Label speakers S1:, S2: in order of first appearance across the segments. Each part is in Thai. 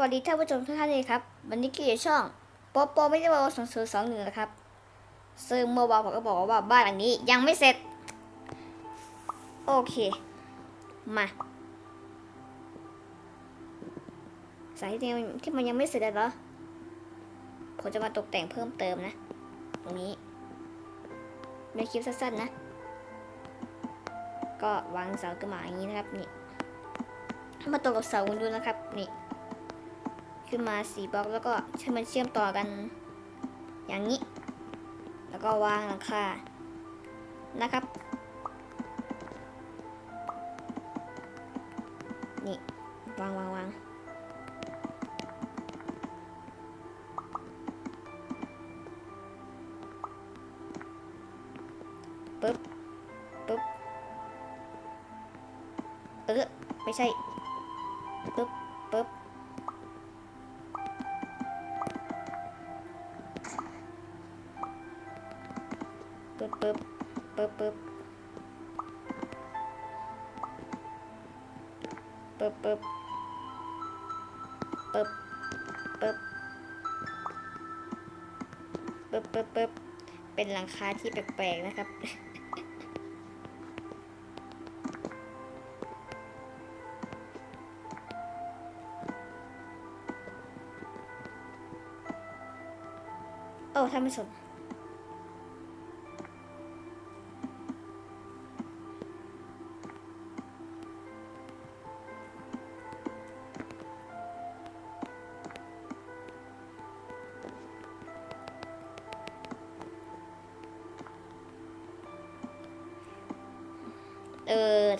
S1: วัสดีท่านผู้ชมทุกท่านเลยครับ วันนี้ก็อยู่ช่องปอปอไม่ได้บอกว่าสองศูนย์สองหนึ่งนะครับ ซึ่งเมื่อวานผมก็บอกว่าบ้านหลังนี้ยังไม่เสร็จ โอเค มาสาเหตุที่มันที่มันยังไม่เสร็จเหรอผมจะมาตกแต่งเพิ่มเติมนะ ตรงนี้ในคลิปสั้นๆนะ ก็วางเสาขึ้นมาอย่างนี้นะครับนี่ มาตรงกับเสาคุณดูนะครับนี่ ขึ้นมาสี่บล็อกแล้วก็ใช้มันเชื่อมต่อกัน อย่างนี้ แล้วก็วางหลังคานะครับ นี่วางวางวางปึ๊บปึ๊บเออไม่ใช่ปึ๊บปึ๊บ ปึ๊บปึ๊บปึ๊บปึ๊บปึ๊บปึ๊บปึ๊บปึ๊บปึ๊บปึ๊บเป็นหลังคาที่แปลกๆนะครับโอ้ท่านผู้ชม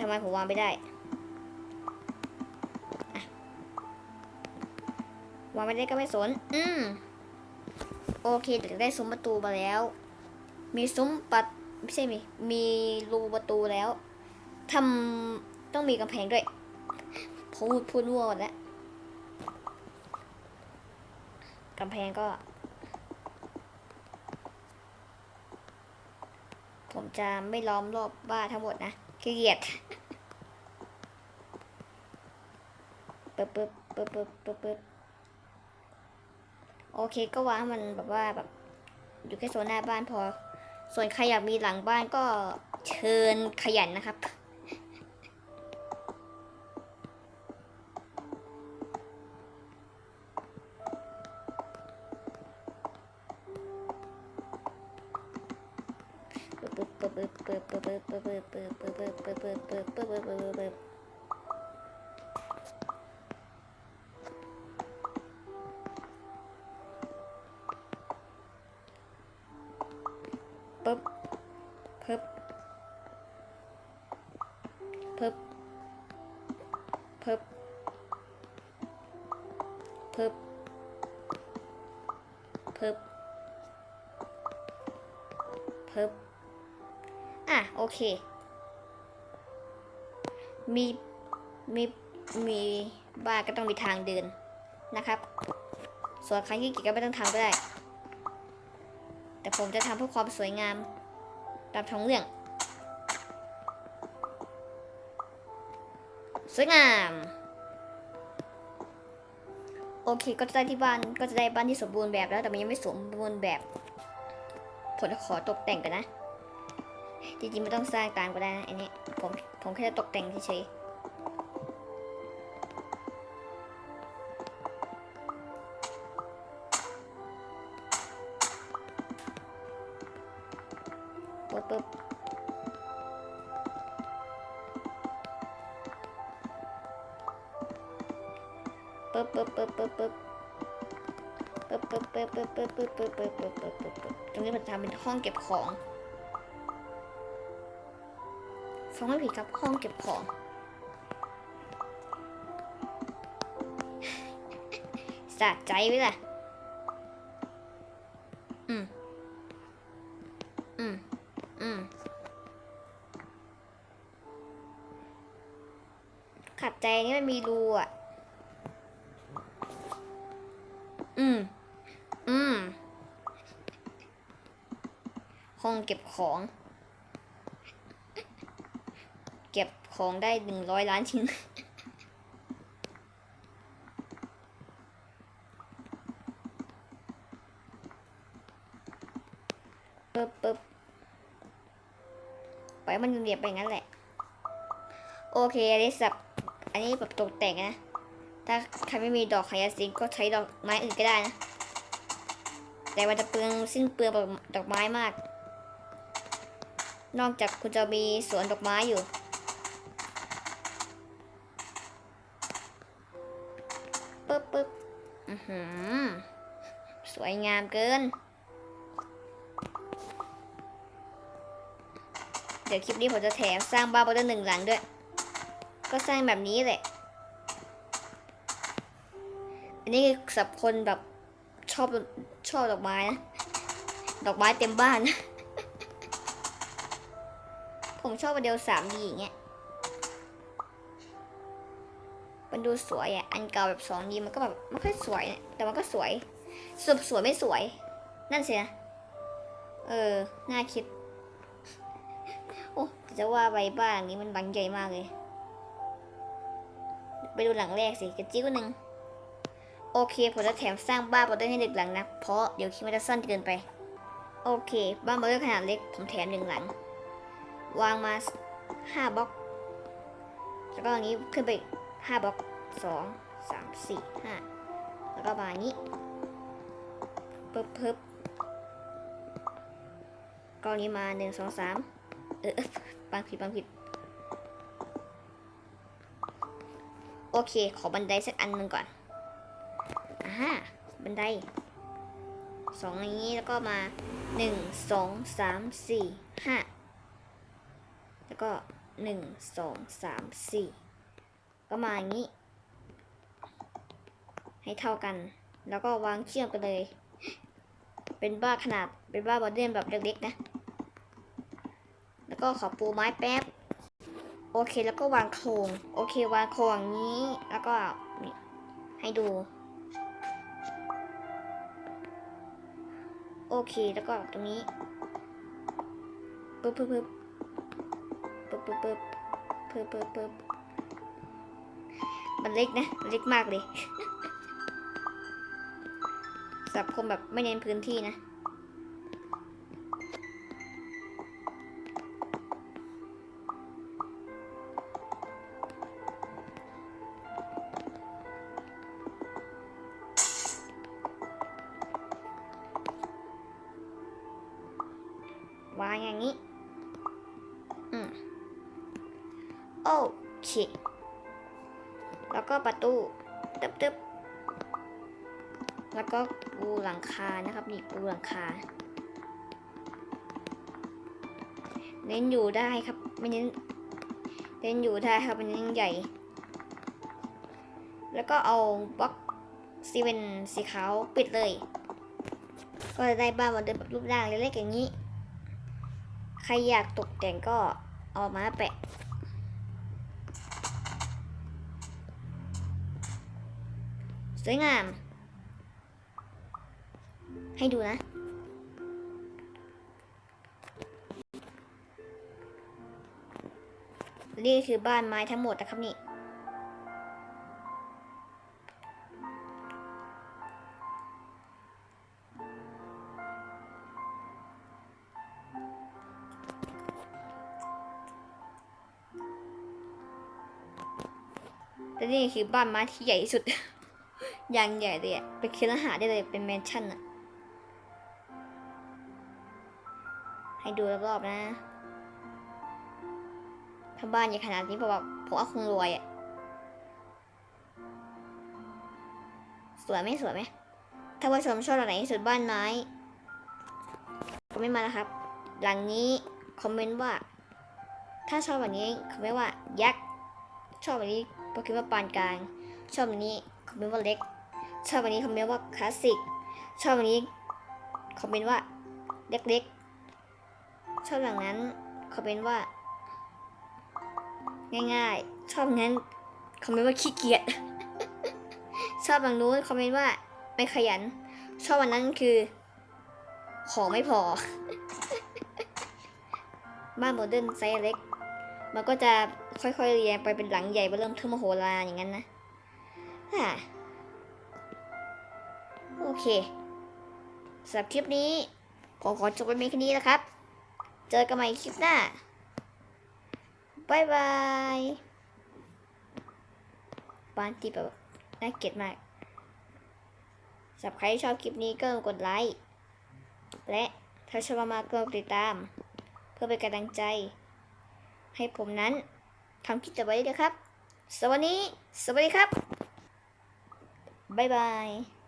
S1: ทำไมผมวางไม่ได้วางไม่ได้ก็ไม่สน อืม โอเคเดี๋ยวได้ซุ้มประตูมาแล้ว มีซุ้มปัดไม่ใช่มี มีรูประตูแล้วทำต้องมีกำแพงด้วย พูดพูดมั่วหมดแล้วกำแพงก็ ผมจะไม่ล้อมรอบบ้านทั้งหมดนะ เกียดปึ๊บปึ๊บปึ๊บปึ๊บปึ๊บปึ๊บโอเคก็วางมันแบบว่าแบบอยู่แค่โซนหน้าบ้านพอ ส่วนใครอยากมีหลังบ้านก็เชิญขยันนะครับ ปึ๊บปึ๊บปึ๊บปึ๊บปึ๊บปึ๊บปึ๊บ อะ โอเค มีมีมีบ้านก็ต้องมีทางเดินนะครับ ส่วนใครที่เกียจก็ไม่ต้องทำก็ได้ แต่ผมจะทำเพื่อความสวยงามตามท้องเรื่อง สวยงาม โอเคก็จะได้ที่บ้านก็จะได้บ้านที่สมบูรณ์แบบแล้วแต่มันยังไม่สมบูรณ์แบบผมจะขอตกแต่งกันนะ จริงๆไม่ต้องสร้างตามก็ได้นะอันนี้ผมผมแค่ตกแต่งเฉยๆปึ๊บปึ๊บปึ๊บปึ๊บปึ๊บปึ๊บปึ๊บปึ๊บปึ๊บปึ๊บปึ๊บปึ๊บปึ๊บปึ๊บปึ๊บปึ๊บปึ๊บปึ๊บปึ๊บตรงนี้มันทำเป็นห้องเก็บของ ฟังไม่ผิดครับห้องเก็บของ สะใจไว้ล่ะ อืม อืม อืม ขัดใจนี่มันมีรูอะ อืม อืม ห้องเก็บของ ของได้หนึ่งร้อยล้านชิ้นปึ๊บปึ๊บปล่อยมันเรียบไปงั้นแหละ โอเคอลิสับอันนี้แบบตกแต่งนะ ถ้าใครไม่มีดอกขยะสินก็ใช้ดอกไม้อื่นก็ได้นะ แต่มันจะเปลืองสิ้นเปลืองดอกไม้มาก นอกจากคุณจะมีสวนดอกไม้อยู่ หือสวยงามเกิน เดี๋ยวคลิปนี้ผมจะแถมสร้างบ้านบนหนึ่งหลังด้วย ก็สร้างแบบนี้แหละ อันนี้คือสับคนแบบชอบชอบดอกไม้นะ ดอกไม้เต็มบ้าน ผมชอบโมเดลสามดีอย่างเงี้ย มันดูสวยอะ อันเก่าแบบสองดีมันก็แบบไม่ค่อยสวยนะแต่มันก็สวยสวยสวยไม่สวย นั่นสินะเออ น่าคิด โอ้จะว่าใบบ้านหลังนี้มันบังใหญ่มากเลย ไปดูหลังแรกสิกระจิ้วหนึ่งโอเคผมจะแถมสร้างบ้านบอลเดอร์ให้หนึ่งหลังนะ เพราะเดี๋ยวคิดว่าจะสั้นเกินไป โอเค บ้านบอลเดอร์ขนาดเล็ก ผมแถมหนึ่งหลัง วางมาห้าบล็อก แล้วก็อย่างนี้ขึ้นไป ห้าบล็อกสองสามสี่ห้าแล้วก็มานี้ปึ๊บปึ๊บกอันนี้มาหนึ่งสองสามเออเออบางผิดบางผิด โอเค ขอบันไดสักอันหนึ่งก่อนอ่าบันไดสองอย่างนี้แล้วก็มาหนึ่งสองสามสี่ห้าแล้วก็หนึ่งสองสามสี่ ก็มาอย่างนี้ ให้เท่ากัน แล้วก็วางเชื่อมกันเลย เป็นบ้าขนาดเป็นบ้าบอดเดนแบบเล็กๆนะ แล้วก็ขอปูไม้แป๊บ โอเคแล้วก็วางโครงโอเควางโครงอย่างนี้ แล้วก็ให้ดู โอเคแล้วก็ตรงนี้ปึ๊บปึ๊บปึ๊บปึ๊บปึ๊บปึ๊บปึ๊บปึ๊บ มันเล็กนะมันเล็กมากเลยสับคนแบบไม่เน้นพื้นที่นะ วางอย่างนี้ อืม โอเค แล้วก็ประตูตึ๊บตึ๊บแล้วก็ปูหลังคานะครับนี่ปูหลังคา เน้นอยู่ได้ครับไม่เน้นเน้นอยู่ได้ครับมันยังใหญ่ แล้วก็เอาบล็อกซีเมนสีขาวปิดเลย ก็จะได้บ้านวันเดิมแบบรูปร่างเล็กๆอย่างนี้ ใครอยากตกแต่งก็เอามาแปะ สวยงาม ให้ดูนะนี่คือบ้านไม้ทั้งหมดนะครับนี่ และนี่คือบ้านไม้ที่ใหญ่ที่สุด อย่างใหญ่เลยอะเป็นเครือหาได้เลยเป็นแมนชั่นอะให้ดูรอบๆนะถ้าบ้านใหญ่ขนาดนี้ผมว่าผมว่าคงรวยอะสวยไหมสวยไหมถ้าผู้ชมชอบหลังไหนที่สุดบ้านไม้คอมเมนต์มานะครับ หลังนี้คอมเมนต์ว่า ถ้าชอบแบบนี้คอมเมนต์ว่ายักษ์ชอบแบบนี้ก็คิดว่าปานกลางชอบแบบนี้คอมเมนต์ว่าเล็ก ชอบแบบนี้คอมเมนต์ว่าคลาสสิกชอบแบบนี้คอมเมนต์ว่าเล็กๆ ชอบอย่างนั้นคอมเมนต์ว่า ง่ายๆ ชอบงั้นคอมเมนต์ว่าขี้เกียจชอบแบบนู้นคอมเมนต์ว่าไม่ขยัน ชอบวันนั้นคือ ของไม่พอ บ้านโมเดิร์นไซส์เล็ก มันก็จะค่อยๆเรียงไปเป็นหลังใหญ่ไปเริ่มเทิมมโหฬารอย่างนั้นนะอ่า โอเคสำหรับคลิปนี้ ผมขอจบไปเพียงแค่นี้นะครับ เจอกันใหม่คลิปหน้าบายบายบ้านที่แบบน่าเกลียดมากสำหรับใครที่ชอบคลิปนี้ก็กดไลค์ และถ้าชอบมากก็ติดตาม เพื่อเป็นกำลังใจ ให้ผมนั้นทำคลิปต่อไปได้เลยครับ สวัสดี สวัสดีครับ บ๊ายบาย